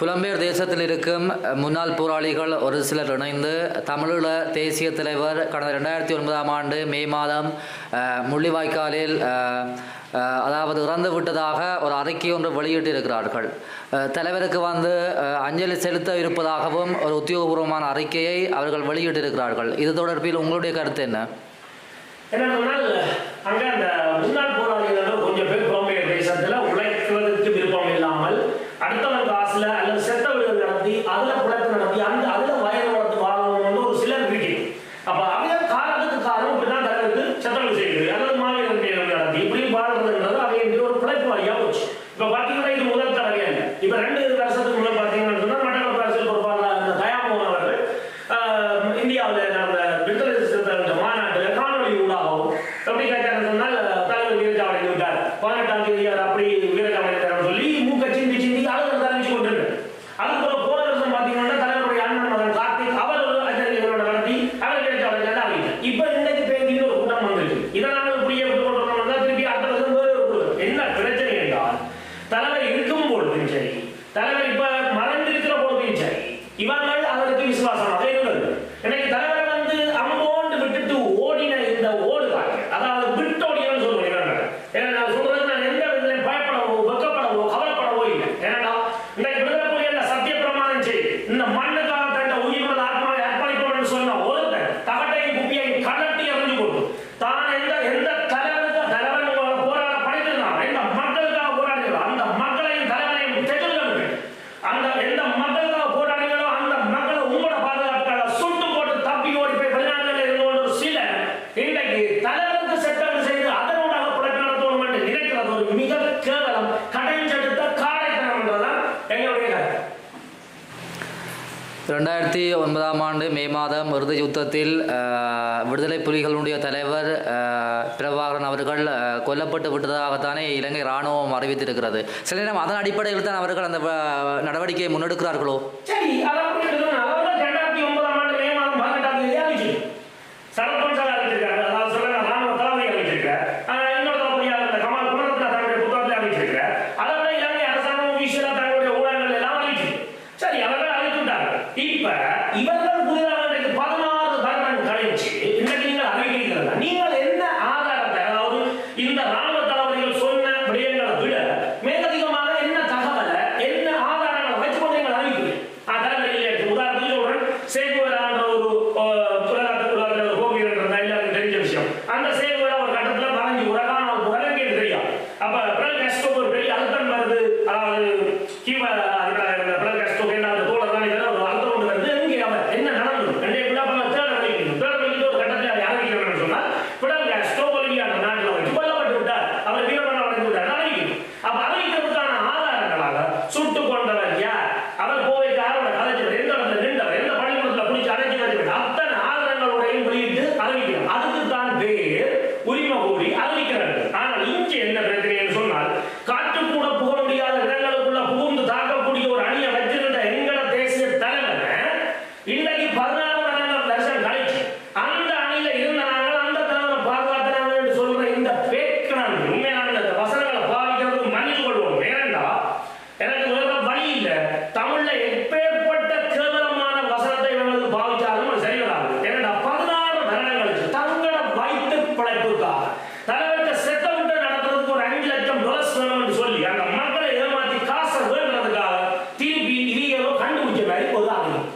புலம்பெயர் தேசத்தில் இருக்கும் முன்னாள் போராளிகள் ஒரு சிலர் இணைந்து தமிழீழ தேசிய தலைவர் கடந்த ரெண்டாயிரத்தி ஒன்பதாம் ஆண்டு மே மாதம் முள்ளிவாய்க்காலில் அதாவது இறந்து விட்டதாக ஒரு அறிக்கை ஒன்று வெளியிட்டிருக்கிறார்கள். தலைவருக்கு வந்து அஞ்சலி செலுத்த இருப்பதாகவும் ஒரு உத்தியோகபூர்வமான அறிக்கையை அவர்கள் வெளியிட்டிருக்கிறார்கள். இது தொடர்பில் உங்களுடைய கருத்து என்ன? என்னன்னா அங்கே அந்த முன்னாள் போராளிகள் கொஞ்சம் பேர் ரெண்டாயிரத்தி ஒன்பதாம் ஆண்டு மே மாதம் இறுதி யுத்தத்தில் விடுதலை புலிகளுடைய தலைவர் பிரபாகரன் அவர்கள் கொல்லப்பட்டு விட்டதாகத்தானே இலங்கை ராணுவம் அறிவித்திருக்கிறது. சில நேரம் அதன் அடிப்படையில் தான் அவர்கள் அந்த நடவடிக்கையை முன்னெடுக்கிறார்களோ? உழைப்புக்காக தலைவர்கிட்ட செத்தவுட்டு நடத்துறதுக்கு ஒரு அஞ்சு லட்சம் டொலர்ஸ் வேணும்னு சொல்லி அந்த மக்களை ஏமாத்தி காசை வேண்டுறதுக்காக திருப்பி இதையோ கண்டுபிடிச்ச மாதிரி ஒரு அறிவிப்பு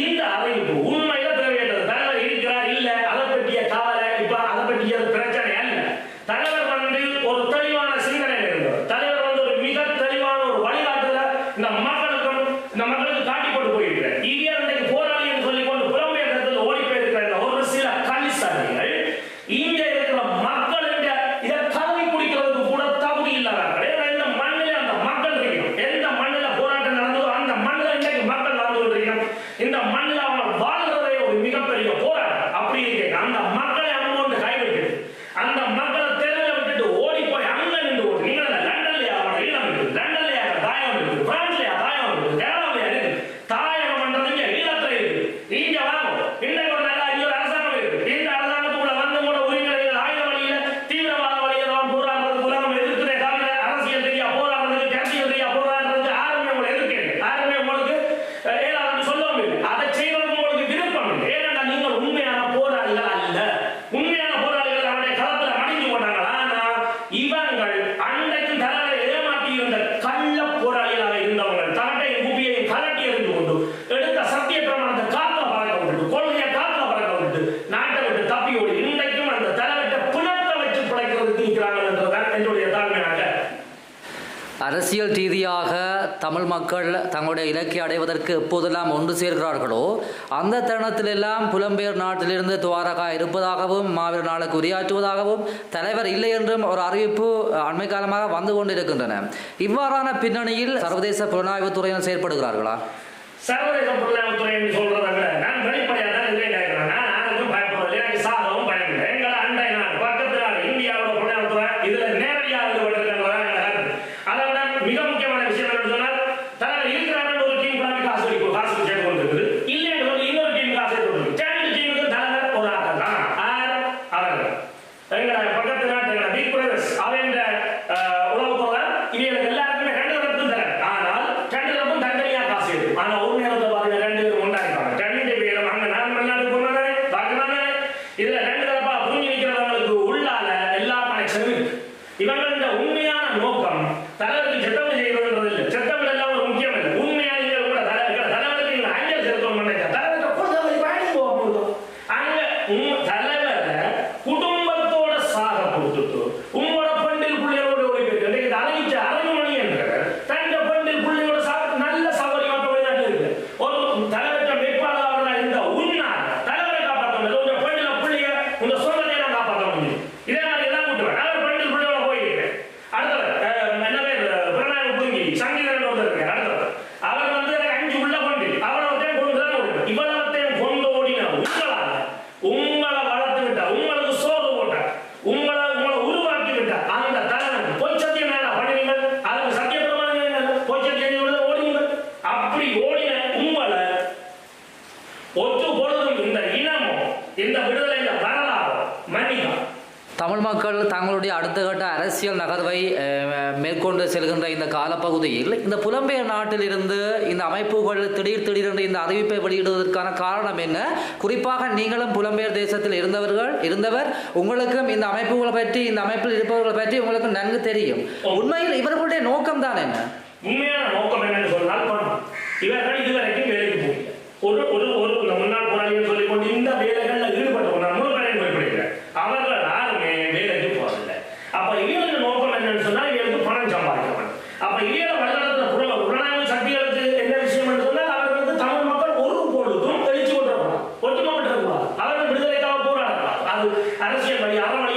இந்த அறிவிப்பு உண்மையில தேவையற்றது தலைவர் இருக்கிறார் இல்ல அதை பற்றிய கவலை இப்ப அதை பற்றிய பிரச்சனை அல்ல. தலைவர் வந்து ஒரு தெளிவான சிந்தனை இருந்தவர். தலைவர் வந்து ஒரு மிக தெளிவான ஒரு வழிகாட்டுல இந்த போறாங்க அப்படி இருக்கு. அந்த மக்களை நம்ம தமிழ் மக்கள் தங்களுடைய இலக்கை அடைவதற்கு எப்போதெல்லாம் ஒன்று சேர்கிறார்களோ அந்த தருணத்திலெல்லாம் புலம்பெயர் நாட்டிலிருந்து துவாரகா இருப்பதாகவும் மாவீர நாளுக்கு உரையாற்றுவதாகவும் தலைவர் இல்லை என்றும் ஒரு அறிவிப்பு அண்மை காலமாக வந்து கொண்டிருக்கின்றன. இவ்வாறான பின்னணியில் சர்வதேச புலனாய்வு துறையினர் செயற்படுகிறார்களா? சர்வதேச புலனாய்வு துறை என்று இதுல தங்களுடைய அடுத்த கட்ட அரசியல் நகர்வை மேற்கொண்டு செல்கின்ற இந்த காலப்பகுதியில் இந்த புலம்பெயர் நாட்டில் இருந்து இந்த அமைப்புகள் திடீர் திடீரென்று இந்த அறிவிப்பை வெளியிடுவதற்கான காரணம் என்ன? குறிப்பாக நீங்களும் புலம்பெயர் தேசத்தில் இருந்தவர்கள் இருந்தவர் உங்களுக்கும் இந்த அமைப்புகளை பற்றி இந்த அமைப்பில் இருப்பவர்களை பற்றி உங்களுக்கு நன்கு தெரியும். உண்மையில் இவர்களுடைய நோக்கம் தான் என்ன? உண்மையான நோக்கம் என்னன்னு சொன்னால் இவர்கள் இதுவரை அரசியல் படி அறவழி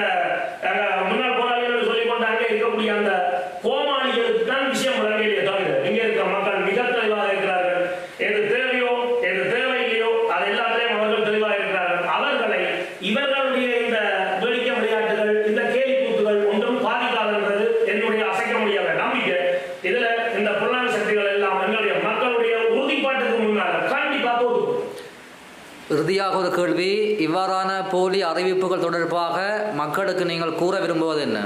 நம்மளோட இறுதியாக ஒரு கேள்வி இவ்வாறான போலி அறிவிப்புகள் தொடர்பாக மக்களுக்கு நீங்கள் கூற விரும்புவது என்ன?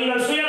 சொல்ல போனால் நீங்கள்